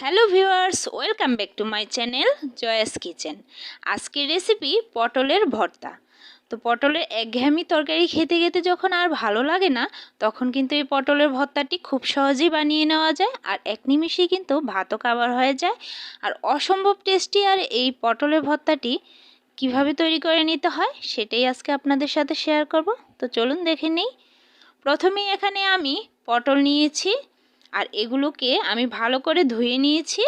Hello viewers, welcome back to my channel Joya's kitchen. আজকের recipe পটলের ভর্তা। তো পটলের একঘেয়েমি তরকারি খেতে খেতে যখন আর ভালো লাগে না, তখন কিন্তু এই পটলের ভর্তাটি খুব সহজেই বানিয়ে নেওয়া যায় আর এক নিমিষেই কিন্তু ভাতও কাবার হয়ে যায়। আর অসম্ভব টেস্টি আর এই পটলের ভর্তাটি কীভাবে তৈরি করে নিতে হয়, সেটাই আজকে আপনাদের সাথে শেয়ার করব। তো চলুন দেখে নিই। প্রথমেই এখানে আমি পটল নিয়েছি। আর এগুলোকে আমি ভালো করে ধুয়ে নিয়েছি।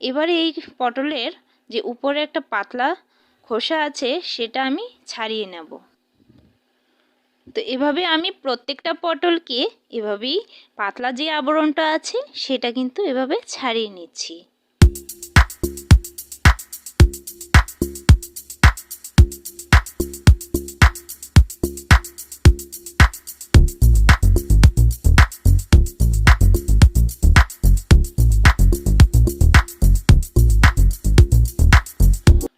এবারে এই পটলের যে উপরে একটা পাতলা খোসা আছে, সেটা আমি ছাড়িয়ে নেব। তো এভাবে আমি প্রত্যেকটা পটলকে এভাবেই পাতলা যে আবরণটা আছে, সেটা কিন্তু এভাবে ছাড়িয়ে নিচ্ছি।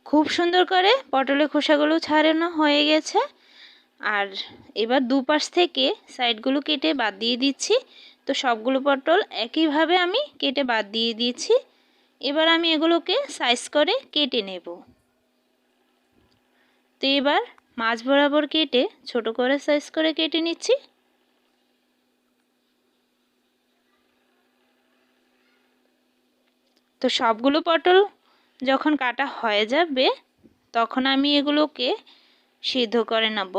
খুব সুন্দর করে পটলের খোসাগুলো ছাড়ানো হয়ে গেছে। আর এবার দুপাশ থেকে সাইডগুলো কেটে বাদ দিয়ে দিচ্ছি। তো সবগুলো পটল একইভাবে আমি কেটে বাদ দিয়ে দিয়েছি এবার আমি এগুলোকে সাইজ করে কেটে নেব। তো এবার মাছ বরাবর কেটে ছোট করে সাইজ করে কেটে নিচ্ছি। তো সবগুলো পটল যখন কাটা হয়ে যাবে, তখন আমি এগুলোকে সিদ্ধ করে নেব।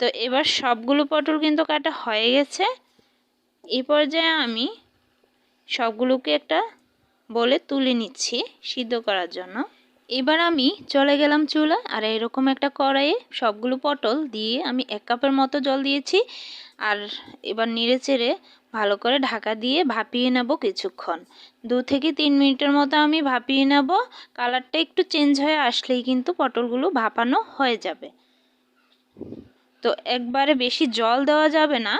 তো এবার সবগুলো পটল কিন্তু কাটা হয়ে গেছে। এ পর্যায়ে আমি সবগুলোকে একটা বলে তুলে নিচ্ছি সিদ্ধ করার জন্য। এবার আমি চলে গেলাম চুলা আর এরকম একটা কড়াইয়ে সবগুলো পটল দিয়ে আমি এক কাপের মতো জল দিয়েছি, আর এবার নেড়ে চেড়ে ভালো করে ঢাকা দিয়ে ভাপিয়ে নেব কিছুক্ষণ। দু থেকে তিন মিনিটের মতো আমি ভাপিয়ে নেব, কালারটা একটু চেঞ্জ হয়ে আসলেই কিন্তু পটলগুলো ভাপানো হয়ে যাবে। তো একবারে বেশি জল দেওয়া যাবে না,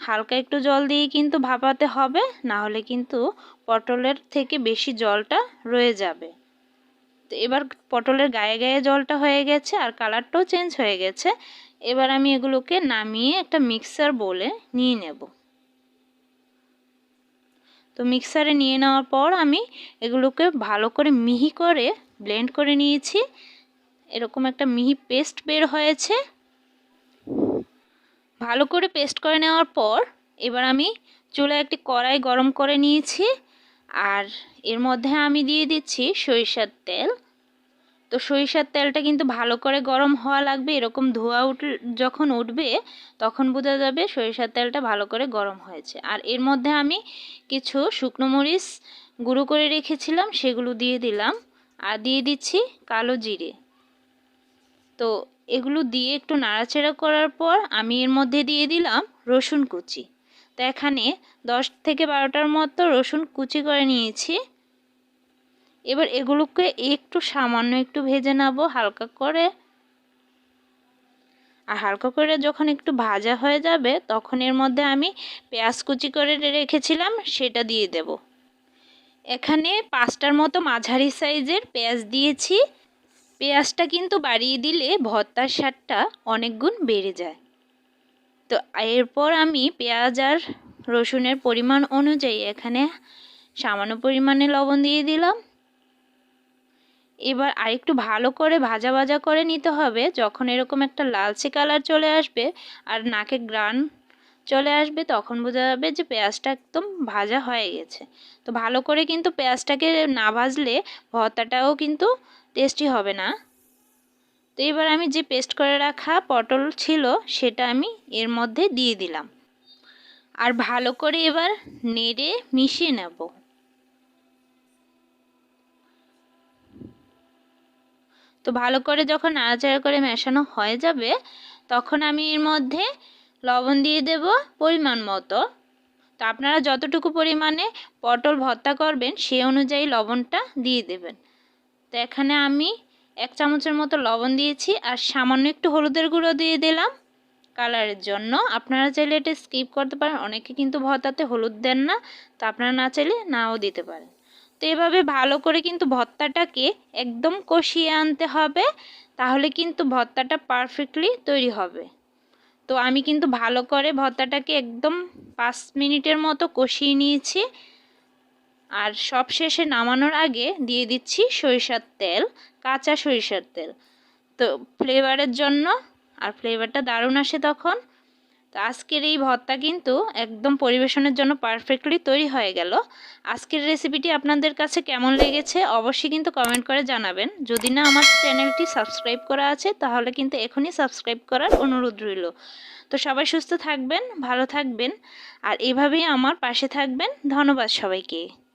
হালকা একটু জল দিয়ে কিন্তু ভাপাতে হবে না হলে কিন্তু পটলের থেকে বেশি জলটা রয়ে যাবে। তো এবার পটলের গায়ে গায়ে জলটা হয়ে গেছে আর কালারটাও চেঞ্জ হয়ে গেছে। এবার আমি এগুলোকে নামিয়ে একটা মিক্সার বলে নিয়ে নেব। তো মিক্সারে নিয়ে নেওয়ার পর আমি এগুলোকে ভালো করে মিহি করে ব্লেন্ড করে নিয়েছি। এরকম একটা মিহি পেস্ট বের হয়েছে। ভালো করে পেস্ট করে নেওয়ার পর এবার আমি চুলায় একটি কড়াই গরম করে নিয়েছি। আর এর মধ্যে আমি দিয়ে দিচ্ছি সরিষার তেল। তো সরিষার তেলটা কিন্তু ভালো করে গরম হওয়া লাগবে, এরকম ধোয়া উঠ, যখন উঠবে তখন বোঝা যাবে সরিষার তেলটা ভালো করে গরম হয়েছে। আর এর মধ্যে আমি কিছু শুকনো মরিচ গুঁড়ো করে রেখেছিলাম, সেগুলো দিয়ে দিলাম। আর দিয়ে দিচ্ছি কালো জিরে। তো এগুলো দিয়ে একটু নাড়াচাড়া করার পর আমি এর মধ্যে দিয়ে দিলাম রসুন কুচি। তো এখানে দশ থেকে বারোটার মতো রসুন কুচি করে নিয়েছি। এবার এগুলোকে একটু সামান্য একটু ভেজে নেব হালকা করে। আর হালকা করে যখন একটু ভাজা হয়ে যাবে, তখন এর মধ্যে আমি পেঁয়াজ কুচি করে রেখেছিলাম, সেটা দিয়ে দেব। এখানে পাঁচটার মতো মাঝারি সাইজের পেঁয়াজ দিয়েছি। পেঁয়াজটা কিন্তু বাড়িয়ে দিলে ভর্তার স্বাদটা অনেক গুণ বেড়ে যায়। তো এরপর আমি পেঁয়াজ আর রসুনের পরিমাণ অনুযায়ী এখানে সামান্য পরিমাণে লবণ দিয়ে দিলাম। এবার আরেকটু ভালো করে ভাজা ভাজা করে নিতে হবে, যখন এরকম একটা লালচে কালার চলে আসবে আর নাকে গ্রান চলে আসবে, তখন বোঝা যাবে যে পেঁয়াজটা একদম ভাজা হয়ে গেছে। তো ভালো করে কিন্তু পেঁয়াজটাকে না ভাজলে ভর্তাটাও কিন্তু টেস্টি হবে না। তো এবার আমি যে পেস্ট করে রাখা পটল ছিল, সেটা আমি এর মধ্যে দিয়ে দিলাম। আর ভালো করে এবার নেড়ে মিশিয়ে নেব। তো ভালো করে যখন নাড়াচাড়া করে মেশানো হয়ে যাবে, তখন আমি এর মধ্যে লবণ দিয়ে দেব পরিমাণ মতো। তো আপনারা যতটুকু পরিমাণে পটল ভর্তা করবেন, সে অনুযায়ী লবণটা দিয়ে দেবেন। তো এখানে আমি এক চামচের মতো লবণ দিয়েছি আর সামান্য একটু হলুদের গুঁড়ো দিয়ে দিলাম। কালারের জন্য আপনারা চাইলে এটা স্কিপ করতে পারেন। অনেকে কিন্তু ভর্তাতে হলুদ দেন না, তো আপনারা না চাইলে নাও দিতে পারেন। তো এভাবে ভালো করে কিন্তু ভর্তাটাকে একদম কষিয়ে আনতে হবে, তাহলে কিন্তু ভর্তাটা পারফেক্টলি তৈরি হবে। তো আমি কিন্তু ভালো করে ভর্তাটাকে একদম পাঁচ মিনিটের মতো কষিয়ে নিয়েছি। আর সব শেষে নামানোর আগে দিয়ে দিচ্ছি সরিষার তেল, কাঁচা সরিষার তেল। তো ফ্লেভারের জন্য, আর ফ্লেভারটা দারুণ আসে তখন। তো আজকের এই ভর্তা কিন্তু একদম পরিবেশনের জন্য পারফেক্টলি তৈরি হয়ে গেল। আজকের রেসিপিটি আপনাদের কাছে কেমন লেগেছে অবশ্যই কিন্তু কমেন্ট করে জানাবেন। যদি না আমার চ্যানেলটি সাবস্ক্রাইব করা আছে, তাহলে কিন্তু এখনই সাবস্ক্রাইব করার অনুরোধ রইল। তো সবাই সুস্থ থাকবেন, ভালো থাকবেন, আর এভাবেই আমার পাশে থাকবেন। ধন্যবাদ সবাইকে।